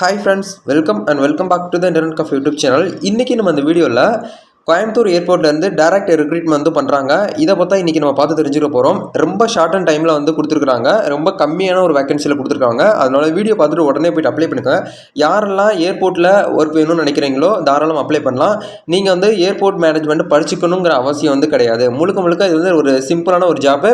Hi friends welcome and welcome back to the internet cafe YouTube channel இன்றைக்கி நம்ம இந்த வீடியோவில் கோயம்புத்தூர் ஏர்போர்ட்லேருந்து டேரக்ட் ரெக்ரூட்மெண்ட் வந்து பண்ணுறாங்க இதை பார்த்தா இன்றைக்கி நம்ம பார்த்து தெரிஞ்சுக்க போகிறோம் ரொம்ப ஷார்ட் அண்ட் டைமில் வந்து கொடுத்துருக்காங்க ரொம்ப கம்மியான ஒரு வேகன்சியில் கொடுத்துருக்காங்க. அதனால வீடியோ பார்த்துட்டு உடனே போய்ட்டு அப்ளை பண்ணுங்க. யாரெல்லாம் ஏர்போர்ட்டில் ஒர்க் வேணும்னு நினைக்கிறீங்களோ தாராளம் அப்ளை பண்ணலாம். நீங்கள் வந்து ஏர்போர்ட் மேனேஜ்மெண்ட் படிச்சுக்கணுங்கிற அவசியம் வந்து கிடையாது. முழுக்க முழுக்க இது வந்து ஒரு சிம்பிளான ஒரு ஜாப்பு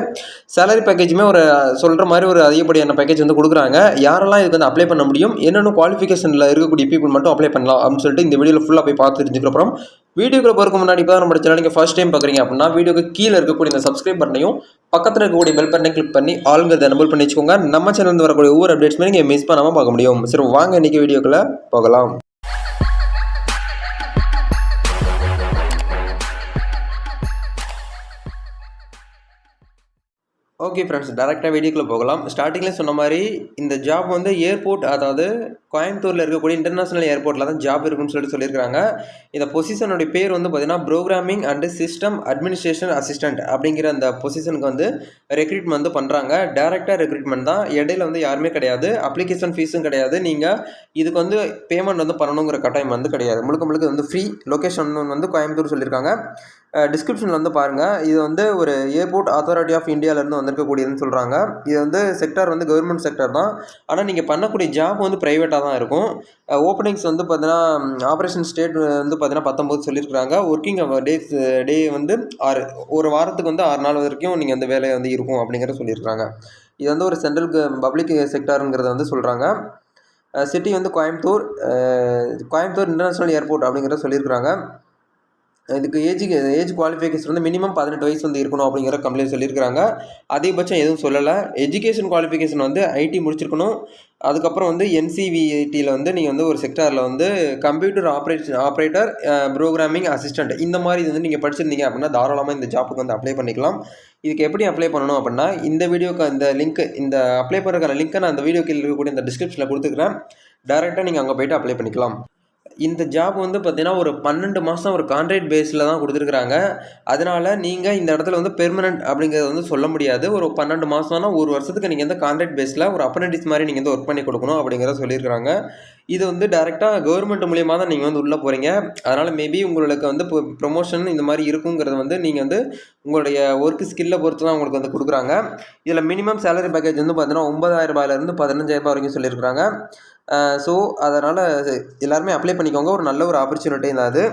சேலரி பேக்கேஜுமே ஒரு சொல்கிற மாதிரி ஒரு அதிகப்படியான பேக்கேஜ் வந்து கொடுக்குறாங்க. யாரெல்லாம் இதுக்கு வந்து அப்ளை பண்ண முடியும்? என்னென்ன குவாலிஃபிகேஷனில் இருக்கக்கூடிய பீப்புள் மட்டும் அப்ளை பண்ணலாம் அப்படின்னு சொல்லிட்டு இந்த வீடியோவில் ஃபுல்லாக போய் பார்த்து தெரிஞ்சுக்கிறப்பறம் வீடியோக்குள்ள போகிறதுக்கு முன்னாடி இப்போ நம்ம சேனல் நீங்கள் ஃபர்ஸ்ட் டைம் பார்க்குறீங்க அப்படின்னா வீடியோக்கு கீழே இருக்கக்கூடிய இந்த சப்ஸ்கிரைப் பண்ணையும் பக்கத்தில் இருக்கக்கூடிய பெல் பட்டனை கிளிக் பண்ணி ஆளுங்கிறத எனபிள் பண்ணி வச்சுக்கோங்க. நம்ம சேனல் வரக்கூடிய ஒவ்வொரு அப்டேட்ஸுமே நீங்கள் மிஸ் பண்ணாமல் பார்க்க முடியும். சரி வாங்க இன்றைக்கி வீடியோக்குள்ளே போகலாம். ஓகே ஃப்ரெண்ட்ஸ் டேரெக்டாக வீடியோக்குள்ளே போகலாம். ஸ்டார்டிங்கில் சொன்ன மாதிரி இந்த ஜாப் வந்து ஏர்போர்ட் அதாவது கோயம்புத்தூரில் இருக்கக்கூடிய இன்டர்நேஷனல் ஏர்போர்ட்டில் தான் ஜாப் இருக்குன்னு சொல்லிட்டு சொல்லியிருக்காங்க இந்த பொசிஷனுடைய பேர் வந்து பார்த்திங்கன்னா programming and system administration assistant அப்படிங்கிற அந்த பொசிஷனுக்கு வந்து ரெக்ரூட்மெண்ட் வந்து பண்ணுறாங்க டேரெக்டாக ரெக்ரூட்மெண்ட் தான். இடையில வந்து யாருமே கிடையாது. அப்ளிகேஷன் ஃபீஸும் கிடையாது. நீங்கள் இதுக்கு வந்து பேமெண்ட் வந்து பண்ணணுங்கிற கட்டாயம் வந்து கிடையாது. முழுக்க முழுக்க வந்து ஃப்ரீ லொக்கேஷன் வந்து கோயம்புத்தூர் சொல்லியிருக்காங்க. டிஸ்கிரிப்ஷனில் வந்து பாருங்கள் இது வந்து ஒரு ஏர்போர்ட் அத்தாரிட்டி ஆஃப் இந்தியாவிலேருந்து வந்திருக்கக்கூடியதுன்னு சொல்கிறாங்க இது வந்து செக்டார் வந்து கவர்மெண்ட் செக்டர் தான். ஆனால் நீங்கள் பண்ணக்கூடிய ஜாப் வந்து ப்ரைவேட்டாக தான் இருக்கும். ஓப்பனிங்ஸ் வந்து பார்த்தீங்கன்னா ஆப்ரேஷன் ஸ்டேட் வந்து பார்த்தீங்கன்னா பத்தொம்போது சொல்லியிருக்கிறாங்க. ஒர்க்கிங் டேஸ் டே வந்து ஆறு ஒரு வாரத்துக்கு வந்து ஆறு நாள் வரைக்கும் நீங்கள் அந்த வேலையை வந்து இருக்கும் அப்படிங்கிறத சொல்லியிருக்கிறாங்க. இது வந்து ஒரு சென்ட்ரல் பப்ளிக் செக்டாருங்கிறத வந்து சொல்கிறாங்க சிட்டி வந்து கோயம்புத்தூர் கோயம்புத்தூர் இன்டர்நேஷ்னல் ஏர்போர்ட் அப்படிங்கிறத சொல்லியிருக்கிறாங்க. இதுக்கு ஏஜுக்கு ஏஜ் குவாலிஃபிகேஷன் வந்து மினிமம் பதினெட்டு வயசு வந்து இருக்கணும் அப்படிங்கிற கம்ப்ளைண்ட் சொல்லியிருக்காங்க அதிகபட்சம் எதுவும் சொல்லலை. எஜுகேஷன் குவாலிஃபிகேஷன் வந்து ஐடி முடிச்சிருக்கணும். அதுக்கப்புறம் வந்து என்சிவிஐடியில் வந்து நீங்கள் வந்து ஒரு செக்டாரில் வந்து computer operation operator programming assistant இந்த மாதிரி இது வந்து நீங்கள் படிச்சிருந்தீங்க அப்படின்னா தாராளமாக இந்த ஜாப்புக்கு வந்து அப்ளை பண்ணிக்கலாம். இதுக்கு எப்படி அப்ளை பண்ணணும் அப்படின்னா இந்த வீடியோக்கு அந்த லிங்க் இந்த அப்ளை பண்ணுறதுக்கான லிங்க்கை நான் அந்த வீடியோ கீழே இருக்கக்கூடிய இந்த டிஸ்கிரிப்ஷனில் கொடுத்துக்கிறேன். டேரெக்டாக நீங்கள் அங்கே போய்ட்டு அப்ளை பண்ணிக்கலாம். இந்த ஜாப் வந்து பார்த்தீங்கன்னா ஒரு பன்னெண்டு மாதம் ஒரு கான்ட்ராக்ட் பேஸில் தான் கொடுத்துருக்குறாங்க. அதனால் நீங்கள் இந்த இடத்துல வந்து பெர்மனெண்ட் அப்படிங்கிறது வந்து சொல்ல முடியாது. ஒரு பன்னெண்டு மாதம்னா ஒரு வருஷத்துக்கு நீங்கள் வந்து கான்ட்ராக்ட் பேஸில் ஒரு அப்ரண்டிஸ் மாதிரி நீங்கள் வந்து ஒர்க் பண்ணி கொடுக்கணும் அப்படிங்கிறத சொல்லியிருக்கிறாங்க. இது வந்து டேரெக்டாக கவர்மெண்ட் மூலியமாக தான் நீங்கள் வந்து உள்ளே போகிறீங்க அதனால் மேபி உங்களுக்கு வந்து இப்போ ப்ரொமோஷன் இந்த மாதிரி இருக்குங்கிறது வந்து நீங்கள் வந்து உங்களுடைய ஒர்க் ஸ்கில்லை பொறுத்து தான் உங்களுக்கு வந்து கொடுக்குறாங்க. இதில் மினிமம் சேலரி பேக்கேஜ் வந்து பார்த்தீங்கன்னா ஒன்பதாயிரம் ரூபாயிலேருந்து பதினஞ்சாயிரம் வரைக்கும் சொல்லியிருக்கிறாங்க. ஸோ அதனால் எல்லாருமே அப்ளை பண்ணிக்கோங்க. ஒரு நல்ல ஒரு ஆப்பர்ச்சுனிட்டி தான் அது.